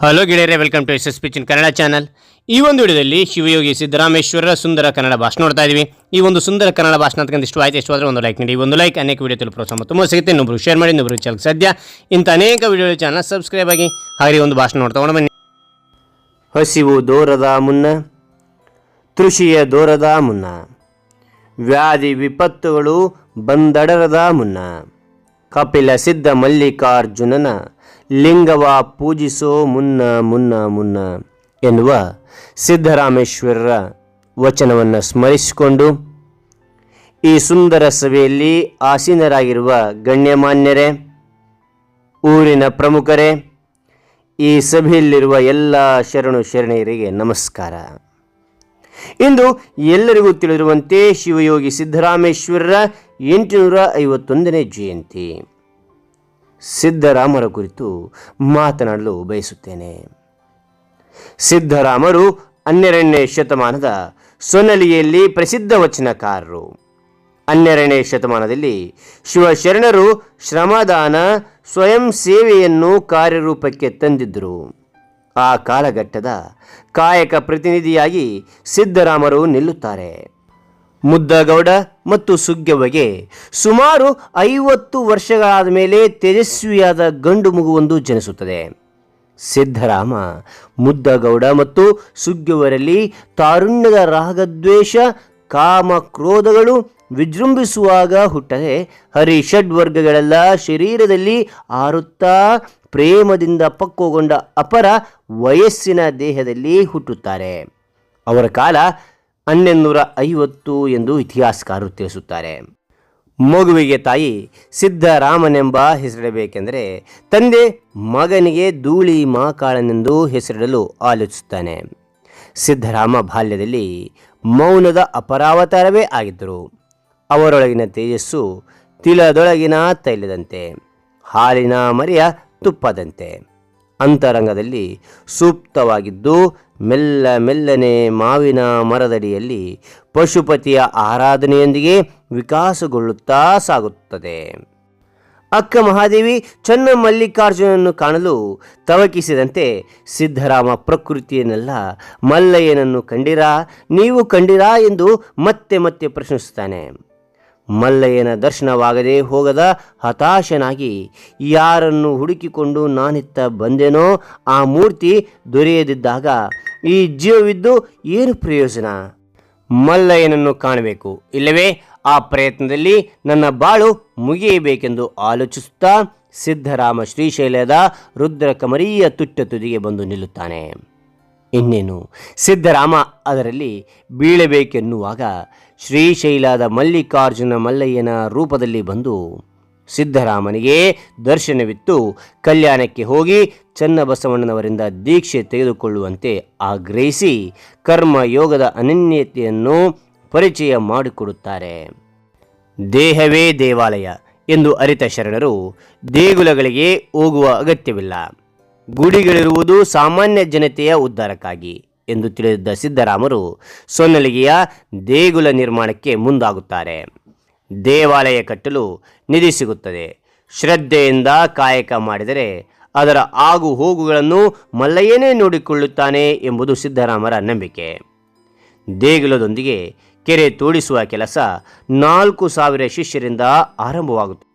Hello ಗೆಳೆಯರೆ welcome to S S ಪಿಚಿನ್ Kannada channel ಈ ಒಂದು ವಿಡಿಯೋದಲ್ಲಿ ಶಿವಯೋಗಿ ಸಿದ್ದರಾಮೇಶ್ವರರ ಸುಂದರ ಕನ್ನಡ ಭಾಷಣ ನೋಡ್ತಾ ಇದೀವಿ. ಈ ಒಂದು ಸುಂದರ ಕನ್ನಡ ಭಾಷಣ ಅಂತಕ್ಕಂಥ ಇಷ್ಟು ಆಯ್ತು ಆದರೆ ಒಂದು ಲೈಕ್ ನೀಡಿ, ಒಂದು ಲೈಕ್ ಅನೇಕ ವಿಡಿಯೋ ಪ್ರೋತ್ಸಾಹ ತುಂಬ ಸಿಗುತ್ತೆ. ಇನ್ನೊಬ್ರು ಶೇರ್ ಮಾಡಿ ಇನ್ನೊಬ್ರು ಚಾನಲ್ ಸದ್ಯ ಇಂಥ ಅನೇಕ ವಿಡಿಯೋ ಚಾನಲ್ ಸಬ್ಸ್ಕ್ರೈಬ್ ಆಗಿ ಹಾಗೆ ಒಂದು ಭಾಷಣ ನೋಡ್ತಾ ಬನ್ನಿ. ಹಸಿವು ದೂರದ ಮುನ್ನ, ತೃಷಿಯ ದೂರದ ಮುನ್ನ, ವ್ಯಾಧಿ ವಿಪತ್ತುಗಳು ಬಂದಡರದ ಮುನ್ನ. ಕಪಿಲ ಸಿದ್ಧ ಮಲ್ಲಿಕಾರ್ಜುನನ, ಲಿಂಗವ ಪೂಜಿಸೋ ಮುನ್ನ ಮುನ್ನ ಮುನ್ನ ಎನ್ನುವ ಸಿದ್ಧರಾಮೇಶ್ವರರ ವಚನವನ್ನು ಸ್ಮರಿಸಿಕೊಂಡು, ಈ ಸುಂದರ ಸಭೆಯಲ್ಲಿ ಆಸೀನರಾಗಿರುವ ಗಣ್ಯಮಾನ್ಯರೇ, ಊರಿನ ಪ್ರಮುಖರೇ, ಈ ಸಭೆಯಲ್ಲಿರುವ ಎಲ್ಲ ಶರಣು ಶರಣೆಯರಿಗೆ ನಮಸ್ಕಾರ. ಇಂದು ಎಲ್ಲರಿಗೂ ತಿಳಿದಿರುವಂತೆ ಶಿವಯೋಗಿ ಸಿದ್ದರಾಮೇಶ್ವರರ ಎಂಟುನೂರ ಐವತ್ತೊಂದನೇ ಜಯಂತಿ. ಸಿದ್ದರಾಮರ ಕುರಿತು ಮಾತನಾಡಲು ಬಯಸುತ್ತೇನೆ. ಸಿದ್ದರಾಮರು ಹನ್ನೆರಡನೇ ಶತಮಾನದ ಸೊನಲಿಯಲ್ಲಿ ಪ್ರಸಿದ್ಧ ವಚನಕಾರರು. ಹನ್ನೆರಡನೇ ಶತಮಾನದಲ್ಲಿ ಶಿವಶರಣರು ಶ್ರಮದಾನ ಸ್ವಯಂ ಸೇವೆಯನ್ನು ಕಾರ್ಯರೂಪಕ್ಕೆ ತಂದಿದ್ದರು. ಆ ಕಾಲಘಟ್ಟದ ಕಾಯಕ ಪ್ರತಿನಿಧಿಯಾಗಿ ಸಿದ್ದರಾಮರು ನಿಲ್ಲುತ್ತಾರೆ. ಮುದ್ದಗೌಡ ಮತ್ತು ಸುಗ್ಗವ್ವಗೆ ಸುಮಾರು ಐವತ್ತು ವರ್ಷಗಳಾದ ಮೇಲೆ ತೇಜಸ್ವಿಯಾದ ಗಂಡು ಮಗುವೊಂದು ಜನಿಸುತ್ತದೆ. ಸಿದ್ದರಾಮ ಮುದ್ದಗೌಡ ಮತ್ತು ಸುಗ್ಗವರಲ್ಲಿ ತಾರುಣ್ಯದ ರಾಗದ್ವೇಷ, ಕಾಮ ಕ್ರೋಧಗಳು ವಿಜೃಂಭಿಸುವಾಗ ಹುಟ್ಟದೆ ಹರಿಷಡ್ವರ್ಗಗಳೆಲ್ಲ ಶರೀರದಲ್ಲಿ ಆರುತ್ತಾ ಪ್ರೇಮದಿಂದ ಪಕ್ವಗೊಂಡ ಅಪರ ವಯಸ್ಸಿನ ದೇಹದಲ್ಲಿ ಹುಟ್ಟುತ್ತಾರೆ. ಅವರ ಕಾಲ ಹನ್ನೆರಡುನೂರ ಐವತ್ತು ಎಂದು ಇತಿಹಾಸಕಾರರು ತಿಳಿಸುತ್ತಾರೆ. ಮಗುವಿಗೆ ತಾಯಿ ಸಿದ್ಧರಾಮನೆಂಬ ಹೆಸರಿಡಬೇಕೆಂದರೆ ತಂದೆ ಮಗನಿಗೆ ಧೂಳಿ ಮಾಕಾಳನೆಂದು ಹೆಸರಿಡಲು ಆಲೋಚಿಸುತ್ತಾನೆ. ಸಿದ್ಧರಾಮ ಬಾಲ್ಯದಲ್ಲಿ ಮೌನದ ಅಪರಾವತಾರವೇ ಆಗಿದ್ದರು. ಅವರೊಳಗಿನ ತೇಜಸ್ಸು ತಿಲದೊಳಗಿನ ತೈಲದಂತೆ, ಹಾಲಿನ ಮರಿಯ ತುಪ್ಪದಂತೆ. ಅಂತರಂಗದಲ್ಲಿ ಸೂಕ್ತವಾಗಿದ್ದು ಮೆಲ್ಲ ಮೆಲ್ಲನೆ ಮಾವಿನ ಮರದಡಿಯಲ್ಲಿ ಪಶುಪತಿಯ ಆರಾಧನೆಯೊಂದಿಗೆ ವಿಕಾಸಗೊಳ್ಳುತ್ತಾ ಸಾಗುತ್ತದೆ. ಅಕ್ಕ ಮಹಾದೇವಿ ಚನ್ನ ಮಲ್ಲಿಕಾರ್ಜುನನ್ನು ಕಾಣಲು ತವಕಿಸಿದಂತೆ ಸಿದ್ಧರಾಮ ಪ್ರಕೃತಿಯನ್ನೆಲ್ಲ, ಮಲ್ಲಯ್ಯನನ್ನು ಕಂಡಿರಾ, ನೀವು ಕಂಡಿರಾ ಎಂದು ಮತ್ತೆ ಮತ್ತೆ ಪ್ರಶ್ನಿಸುತ್ತಾನೆ. ಮಲ್ಲಯ್ಯನ ದರ್ಶನವಾಗದೆ ಹೋಗದ ಹತಾಶನಾಗಿ, ಯಾರನ್ನು ಹುಡುಕಿಕೊಂಡು ನಾನಿತ್ತ ಬಂದೆನೋ ಆ ಮೂರ್ತಿ ದೊರೆಯದಿದ್ದಾಗ ಈ ಜೀವವಿದ್ದು ಏನು ಪ್ರಯೋಜನ? ಮಲ್ಲಯ್ಯನನ್ನು ಕಾಣಬೇಕು. ಇಲ್ಲವೇ, ಆ ಪ್ರಯತ್ನದಲ್ಲಿ ನನ್ನ ಬಾಳು ಮುಗಿಯಬೇಕೆಂದು ಆಲೋಚಿಸುತ್ತಾ ಸಿದ್ಧರಾಮ ಶ್ರೀಶೈಲದ ರುದ್ರಕಮರಿಯ ತುಟ್ಟ ತುದಿಗೆ ಬಂದು ನಿಲ್ಲುತ್ತಾನೆ. ಇನ್ನೇನು, ಸಿದ್ಧರಾಮ ಅದರಲ್ಲಿ ಬೀಳಬೇಕೆನ್ನುವಾಗ ಶ್ರೀಶೈಲದ ಮಲ್ಲಿಕಾರ್ಜುನ ಮಲ್ಲಯ್ಯನ ರೂಪದಲ್ಲಿ ಬಂದು ಸಿದ್ದರಾಮನಿಗೆ ದರ್ಶನವಿತ್ತು. ಕಲ್ಯಾಣಕ್ಕೆ ಹೋಗಿ ಚನ್ನಬಸವಣ್ಣನವರಿಂದ ದೀಕ್ಷೆ ತೆಗೆದುಕೊಳ್ಳುವಂತೆ ಆಗ್ರಹಿಸಿ ಕರ್ಮಯೋಗದ ಅನನ್ಯತೆಯನ್ನು ಪರಿಚಯ ಮಾಡಿಕೊಡುತ್ತಾರೆ. ದೇಹವೇ ದೇವಾಲಯ ಎಂದು ಅರಿತ ಶರಣರು ದೇಗುಲಗಳಿಗೆ ಹೋಗುವ ಅಗತ್ಯವಿಲ್ಲ. ಗುಡಿಗಳಿರುವುದು ಸಾಮಾನ್ಯ ಜನತೆಯ ಉದ್ಧಾರಕ್ಕಾಗಿ ಎಂದು ತಿಳಿದಿದ್ದ ಸಿದ್ದರಾಮರು ಸೊನ್ನಲಿಗೆಯ ದೇಗುಲ ನಿರ್ಮಾಣಕ್ಕೆ ಮುಂದಾಗುತ್ತಾರೆ. ದೇವಾಲಯ ಕಟ್ಟಲು ನಿಧಿ ಸಿಗುತ್ತದೆ. ಶ್ರದ್ಧೆಯಿಂದ ಕಾಯಕ ಮಾಡಿದರೆ ಅದರ ಆಗು ಹೋಗುಗಳನ್ನು ಮಲ್ಲಯ್ಯನೇ ನೋಡಿಕೊಳ್ಳುತ್ತಾನೆ ಎಂಬುದು ಸಿದ್ದರಾಮರ ನಂಬಿಕೆ. ದೇಗುಲದೊಂದಿಗೆ ಕೆರೆ ತೋಡಿಸುವ ಕೆಲಸ ನಾಲ್ಕು ಸಾವಿರ ಶಿಷ್ಯರಿಂದ ಆರಂಭವಾಗುತ್ತದೆ.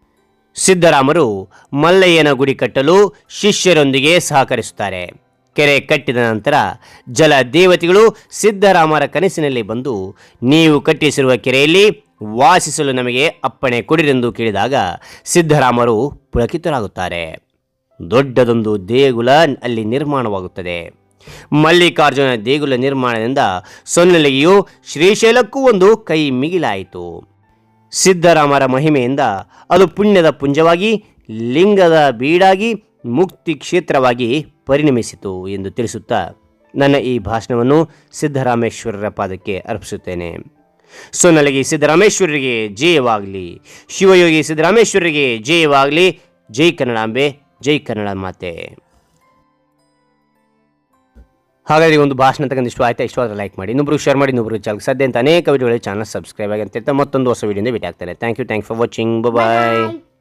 ಸಿದ್ದರಾಮರು ಮಲ್ಲಯ್ಯನ ಗುಡಿ ಕಟ್ಟಲು ಶಿಷ್ಯರೊಂದಿಗೆ ಸಹಕರಿಸುತ್ತಾರೆ. ಕೆರೆ ಕಟ್ಟಿದ ನಂತರ ಜಲ ದೇವತೆಗಳು ಸಿದ್ದರಾಮರ ಕನಸಿನಲ್ಲಿ ಬಂದು, ನೀವು ಕಟ್ಟಿಸಿರುವ ಕೆರೆಯಲ್ಲಿ ವಾಸಿಸಲು ನಮಗೆ ಅಪ್ಪಣೆ ಕೊಡಿರೆಂದು ಕೇಳಿದಾಗ ಸಿದ್ದರಾಮರು ಪುಳಕಿತರಾಗುತ್ತಾರೆ. ದೊಡ್ಡದೊಂದು ದೇಗುಲ ಅಲ್ಲಿ ನಿರ್ಮಾಣವಾಗುತ್ತದೆ. ಮಲ್ಲಿಕಾರ್ಜುನ ದೇಗುಲ ನಿರ್ಮಾಣದಿಂದ ಸೊನ್ನೆಲೆಯು ಶ್ರೀಶೈಲಕ್ಕೂ ಒಂದು ಕೈ ಮಿಗಿಲಾಯಿತು. ಸಿದ್ದರಾಮರ ಮಹಿಮೆಯಿಂದ ಅದು ಪುಣ್ಯದ ಪುಂಜವಾಗಿ, ಲಿಂಗದ ಬೀಡಾಗಿ, ಮುಕ್ತಿ ಕ್ಷೇತ್ರವಾಗಿ ಪರಿಣಮಿಸಿತು ಎಂದು ತಿಳಿಸುತ್ತಾ ನನ್ನ ಈ ಭಾಷಣವನ್ನು ಸಿದ್ದರಾಮೇಶ್ವರರ ಪಾದಕ್ಕೆ ಅರ್ಪಿಸುತ್ತೇನೆ. ಸೊನ್ನಲಗಿ ಸಿದ್ದರಾಮೇಶ್ವರರಿಗೆ ಜಯವಾಗಲಿ. ಶಿವಯೋಗಿ ಸಿದ್ದರಾಮೇಶ್ವರರಿಗೆ ಜಯವಾಗಲಿ. ಜೈ ಕನ್ನಡಾಂಬೆ, ಜೈ ಕನ್ನಡ ಮಾತೆ. ಹಾಗಾಗಿ ಒಂದು ಭಾಷಣ ತಗೊಂಡು ಇಷ್ಟ ಆಯ್ತಾ? ಇಷ್ಟವಾದ್ರೆ ಲೈಕ್ ಮಾಡಿ. ಇನ್ನೊಬ್ರು ಶೇರ್ ಮಾಡಿ ಇನ್ನೊಬ್ರು ಚಾನಲ್ ಸದ್ಯ ಅಂತ ಅನೇಕ ವಿಡಿಯೋಗಳು ಚಾನಲ್ ಸಬ್ಸ್ಕ್ರೈಬ್ ಆಗಿ ಅಂತ ಮತ್ತೊಂದು ಹೊಸ ವಿಡಿಯೋದಿಂದ ಭೇಟಿ ಆಗ್ತಾರೆ thank you thank for watching bye